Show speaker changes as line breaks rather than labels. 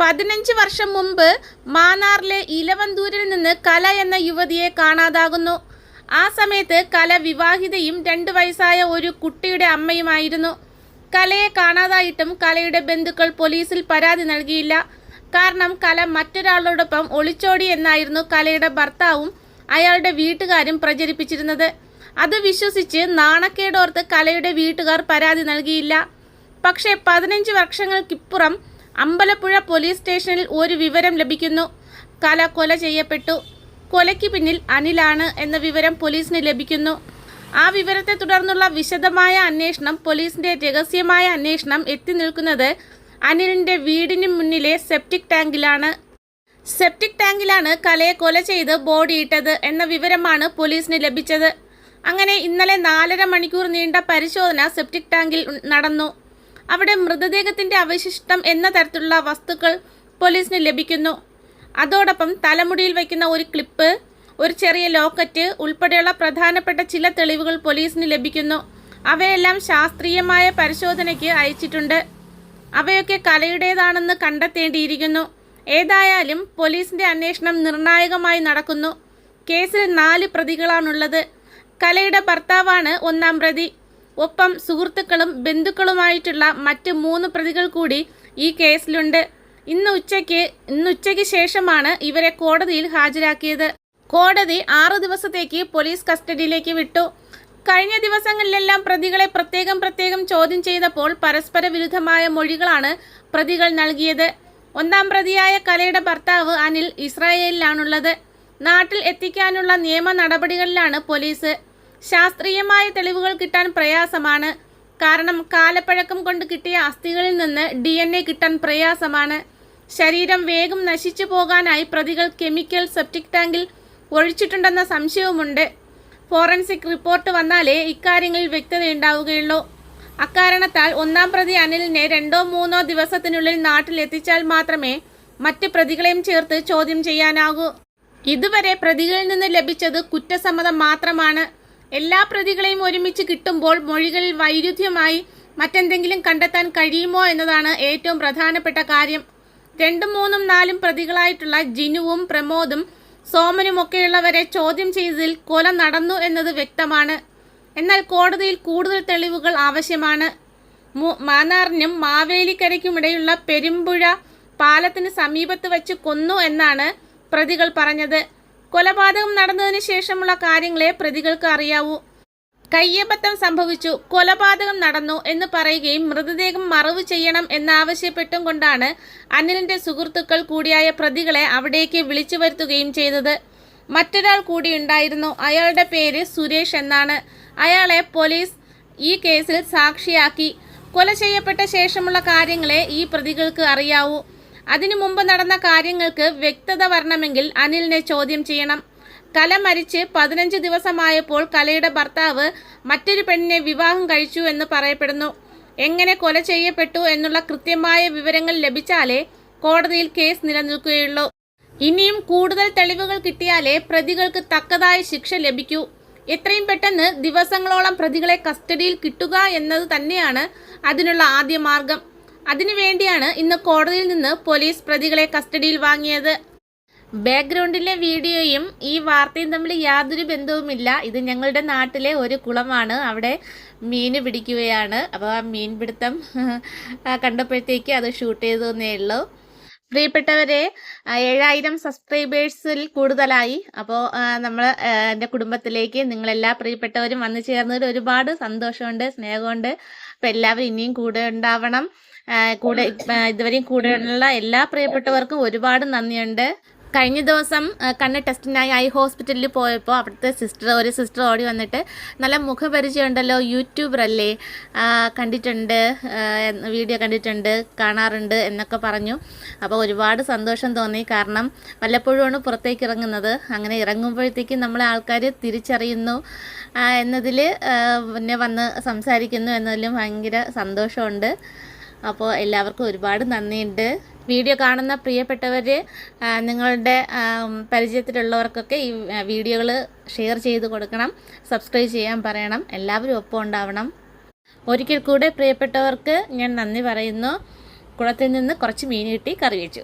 പതിനഞ്ച് വർഷം മുമ്പ് മാന്നാറിലെ ഇലവന്തൂരിൽ നിന്ന് കല എന്ന യുവതിയെ കാണാതാകുന്നു. ആ സമയത്ത് കല വിവാഹിതയും രണ്ട് വയസ്സായ ഒരു കുട്ടിയുടെ അമ്മയുമായിരുന്നു. കലയെ കാണാതായിട്ടും കലയുടെ ബന്ധുക്കൾ പോലീസിൽ പരാതി നൽകിയില്ല. കാരണം കല മറ്റൊരാളോടൊപ്പം ഒളിച്ചോടി എന്നായിരുന്നു കലയുടെ ഭർത്താവും അയാളുടെ വീട്ടുകാരും പ്രചരിപ്പിച്ചിരുന്നത്. അത് വിശ്വസിച്ച് നാണക്കേടോർത്ത് കലയുടെ വീട്ടുകാർ പരാതി നൽകിയില്ല. പക്ഷേ പതിനഞ്ച് വർഷങ്ങൾക്കിപ്പുറം അമ്പലപ്പുഴ പോലീസ് സ്റ്റേഷനിൽ ഒരു വിവരം ലഭിക്കുന്നു. കല കൊല ചെയ്യപ്പെട്ടു. കൊലയ്ക്ക് പിന്നിൽ അനിലാണ് എന്ന വിവരം പോലീസിന് ലഭിക്കുന്നു. ആ വിവരത്തെ തുടർന്നുള്ള വിശദമായ അന്വേഷണം പോലീസിന്റെ രഹസ്യമായ അന്വേഷണം എത്തി നിൽക്കുന്നത് അനിലിന്റെ വീടിന് മുന്നിലെ സെപ്റ്റിക് ടാങ്കിലാണ്. സെപ്റ്റിക് ടാങ്കിലാണ് കലയെ കൊല ചെയ്ത് ബോഡി ഇട്ടത് എന്ന വിവരമാണ് പോലീസിന് ലഭിച്ചത്. അങ്ങനെ ഇന്നലെ നാലര മണിക്കൂർ നീണ്ട പരിശോധന സെപ്റ്റിക് ടാങ്കിൽ നടന്നു. അവിടെ മൃതദേഹത്തിന്റെ അവശിഷ്ടം എന്ന തരത്തിലുള്ള വസ്തുക്കൾ പോലീസിന് ലഭിക്കുന്നു. അതോടൊപ്പം തലമുടിയിൽ വയ്ക്കുന്ന ഒരു ക്ലിപ്പ് ഒരു ചെറിയ ലോക്കറ്റ് ഉൾപ്പെടെയുള്ള പ്രധാനപ്പെട്ട ചില തെളിവുകൾ പോലീസിന് ലഭിക്കുന്നു. അവയെല്ലാം ശാസ്ത്രീയമായ പരിശോധനയ്ക്ക് അയച്ചിട്ടുണ്ട്. അവയൊക്കെ കലയുടേതാണെന്ന് കണ്ടെത്തേണ്ടിയിരിക്കുന്നു. ഏതായാലും പോലീസിന്റെ അന്വേഷണം നിർണായകമായി നടക്കുന്നു. കേസിൽ നാല് പ്രതികളാണുള്ളത്. കലയുടെ ഭർത്താവാണ് ഒന്നാം പ്രതി. ഒപ്പം സുഹൃത്തുക്കളും ബന്ധുക്കളുമായിട്ടുള്ള മറ്റ് മൂന്ന് പ്രതികൾ കൂടി ഈ കേസിലുണ്ട്. ഇന്ന് ഉച്ചയ്ക്ക് ഇന്ന് ഉച്ചയ്ക്ക് ശേഷമാണ് ഇവരെ കോടതിയിൽ ഹാജരാക്കിയത്. കോടതി ആറു ദിവസത്തേക്ക് പോലീസ് കസ്റ്റഡിയിലേക്ക് വിട്ടു. കഴിഞ്ഞ ദിവസങ്ങളിലെല്ലാം പ്രതികളെ പ്രത്യേകം പ്രത്യേകം ചോദ്യം ചെയ്തപ്പോൾ പരസ്പര വിരുദ്ധമായ മൊഴികളാണ് പ്രതികൾ നൽകിയത്. ഒന്നാം പ്രതിയായ കലയുടെ ഭർത്താവ് അനിൽ ഇസ്രായേലിലാണുള്ളത്. നാട്ടിൽ എത്തിക്കാനുള്ള നിയമ നടപടികളിലാണ് പോലീസ്. ശാസ്ത്രീയമായ തെളിവുകൾ കിട്ടാൻ പ്രയാസമാണ്. കാരണം കാലപ്പഴക്കം കൊണ്ട് കിട്ടിയ അസ്ഥികളിൽ നിന്ന് ഡി എൻ എ കിട്ടാൻ പ്രയാസമാണ്. ശരീരം വേഗം നശിച്ചു പോകാനായി പ്രതികൾ കെമിക്കൽ സെപ്റ്റിക് ടാങ്കിൽ ഒഴിച്ചിട്ടുണ്ടെന്ന സംശയവുമുണ്ട്. ഫോറൻസിക് റിപ്പോർട്ട് വന്നാലേ ഇക്കാര്യങ്ങളിൽ വ്യക്തതയുണ്ടാവുകയുള്ളൂ അക്കാരണത്താൽ ഒന്നാം പ്രതി അനിലിനെ രണ്ടോ മൂന്നോ ദിവസത്തിനുള്ളിൽ നാട്ടിൽ എത്തിച്ചാൽ മാത്രമേ മറ്റ് പ്രതികളെയും ചേർത്ത് ചോദ്യം ചെയ്യാനാകൂ. ഇതുവരെ പ്രതികളിൽ നിന്ന് ലഭിച്ചത് കുറ്റസമ്മതം മാത്രമാണ്. എല്ലാ പ്രതികളെയും ഒരുമിച്ച് കിട്ടുമ്പോൾ മൊഴികളിൽ വൈരുദ്ധ്യമായി മറ്റെന്തെങ്കിലും കണ്ടെത്താൻ കഴിയുമോ എന്നതാണ് ഏറ്റവും പ്രധാനപ്പെട്ട കാര്യം. രണ്ടും മൂന്നും നാലും പ്രതികളായിട്ടുള്ള ജിനുവും പ്രമോദും സോമനും ഒക്കെയുള്ളവരെ ചോദ്യം ചെയ്തതിൽ കൊല നടന്നു എന്നത് വ്യക്തമാണ്. എന്നാൽ കോടതിയിൽ കൂടുതൽ തെളിവുകൾ ആവശ്യമാണ്. മാനാറിനും മാവേലിക്കരയ്ക്കുമിടയുള്ള പെരുമ്പുഴ പാലത്തിന് സമീപത്ത് വച്ച് കൊന്നു എന്നാണ് പ്രതികൾ പറഞ്ഞത്. കൊലപാതകം നടന്നതിന് ശേഷമുള്ള കാര്യങ്ങളെ പ്രതികൾക്ക് അറിയാവൂ. കയ്യബദ്ധം സംഭവിച്ചു. കൊലപാതകം നടന്നു എന്ന് പറയുകയും മൃതദേഹം മറവ് ചെയ്യണം എന്നാവശ്യപ്പെട്ടും കൊണ്ടാണ് അനിലിന്റെ സുഹൃത്തുക്കൾ കൂടിയായ പ്രതികളെ അവിടേക്ക് വിളിച്ചു വരുത്തുകയും ചെയ്തത്. മറ്റൊരാൾ കൂടി ഉണ്ടായിരുന്നു. അയാളുടെ പേര് സുരേഷ് എന്നാണ്. അയാളെ പോലീസ് ഈ കേസിൽ സാക്ഷിയാക്കി. കൊല ചെയ്യപ്പെട്ട ശേഷമുള്ള കാര്യങ്ങളെ ഈ പ്രതികൾക്ക് അറിയാവൂ. അതിനു മുമ്പ് നടന്ന കാര്യങ്ങൾക്ക് വ്യക്തത വരണമെങ്കിൽ അനിലിനെ ചോദ്യം ചെയ്യണം. കല മരിച്ച് പതിനഞ്ച് ദിവസമായപ്പോൾ കലയുടെ ഭർത്താവ് മറ്റൊരു പെണ്ണിനെ വിവാഹം കഴിച്ചു എന്ന് പറയപ്പെടുന്നു. എങ്ങനെ കൊല ചെയ്യപ്പെട്ടു എന്നുള്ള കൃത്യമായ വിവരങ്ങൾ ലഭിച്ചാലേ കോടതിയിൽ കേസ് നിലനിൽക്കുകയുള്ളൂ. ഇനിയും കൂടുതൽ തെളിവുകൾ കിട്ടിയാലേ പ്രതികൾക്ക് തക്കതായ ശിക്ഷ ലഭിക്കൂ. എത്രയും പെട്ടെന്ന് ദിവസങ്ങളോളം പ്രതികളെ കസ്റ്റഡിയിൽ കിട്ടുക എന്നത് തന്നെയാണ് അതിനുള്ള ആദ്യ മാർഗം. അതിനുവേണ്ടിയാണ് ഇന്ന് കോടതിയിൽ നിന്ന് പോലീസ് പ്രതികളെ കസ്റ്റഡിയിൽ വാങ്ങിയത്. ബാക്ക്ഗ്രൗണ്ടിലെ വീഡിയോയും ഈ വാർത്തയും തമ്മിൽ യാതൊരു ബന്ധവുമില്ല. ഇത് ഞങ്ങളുടെ നാട്ടിലെ ഒരു കുളമാണ്. അവിടെ മീൻ പിടിക്കുകയാണ്. അപ്പോൾ ആ മീൻ പിടുത്തം കണ്ടപ്പോഴത്തേക്ക് അത് ഷൂട്ട് ചെയ്തേ ഉള്ളൂ. പ്രിയപ്പെട്ടവരെ ഏഴായിരം സബ്സ്ക്രൈബേഴ്സിൽ കൂടുതലായി. അപ്പോൾ നമ്മൾ എന്റെ കുടുംബത്തിലേക്ക് നിങ്ങളെല്ലാ പ്രിയപ്പെട്ടവരും വന്നു ചേർന്നതിൽ ഒരുപാട് സന്തോഷമുണ്ട് സ്നേഹമുണ്ട്. അപ്പോൾ എല്ലാവരും ഇനിയും കൂടെ ഉണ്ടാവണം. കൂടെ ഇതുവരെയും കൂടെയുള്ള എല്ലാ പ്രിയപ്പെട്ടവർക്കും ഒരുപാട് നന്ദിയുണ്ട്. കഴിഞ്ഞ ദിവസം കണ്ണ് ടെസ്റ്റിനായി ഐ ഹോസ്പിറ്റലിൽ പോയപ്പോൾ അവിടുത്തെ സിസ്റ്റർ ഒരു സിസ്റ്റർ ഓടി വന്നിട്ട് നല്ല മുഖപരിചയം ഉണ്ടല്ലോ യൂട്യൂബർ അല്ലേ കണ്ടിട്ടുണ്ട് വീഡിയോ കണ്ടിട്ടുണ്ട് കാണാറുണ്ട് എന്നൊക്കെ പറഞ്ഞു. അപ്പോൾ ഒരുപാട് സന്തോഷം തോന്നി. കാരണം വല്ലപ്പോഴുമാണ് പുറത്തേക്ക് ഇറങ്ങുന്നത്. അങ്ങനെ ഇറങ്ങുമ്പോഴത്തേക്കും നമ്മളെ ആൾക്കാർ തിരിച്ചറിയുന്നു എന്നതിൽ പിന്നെ വന്ന് സംസാരിക്കുന്നു എന്നതിലും ഭയങ്കര സന്തോഷമുണ്ട്. അപ്പോൾ എല്ലാവർക്കും ഒരുപാട് നന്ദിയുണ്ട്. വീഡിയോ കാണുന്ന പ്രിയപ്പെട്ടവർ നിങ്ങളുടെ പരിചയത്തിലുള്ളവർക്കൊക്കെ ഈ വീഡിയോകൾ ഷെയർ ചെയ്ത് കൊടുക്കണം സബ്സ്ക്രൈബ് ചെയ്യാൻ പറയണം എല്ലാവരും ഒപ്പം ഉണ്ടാവണം. ഒരിക്കൽ കൂടെ പ്രിയപ്പെട്ടവർക്ക് ഞാൻ നന്ദി പറയുന്നു. കുളത്തിൽ നിന്ന് കുറച്ച് മീൻ കിട്ടി കറി വെച്ചു.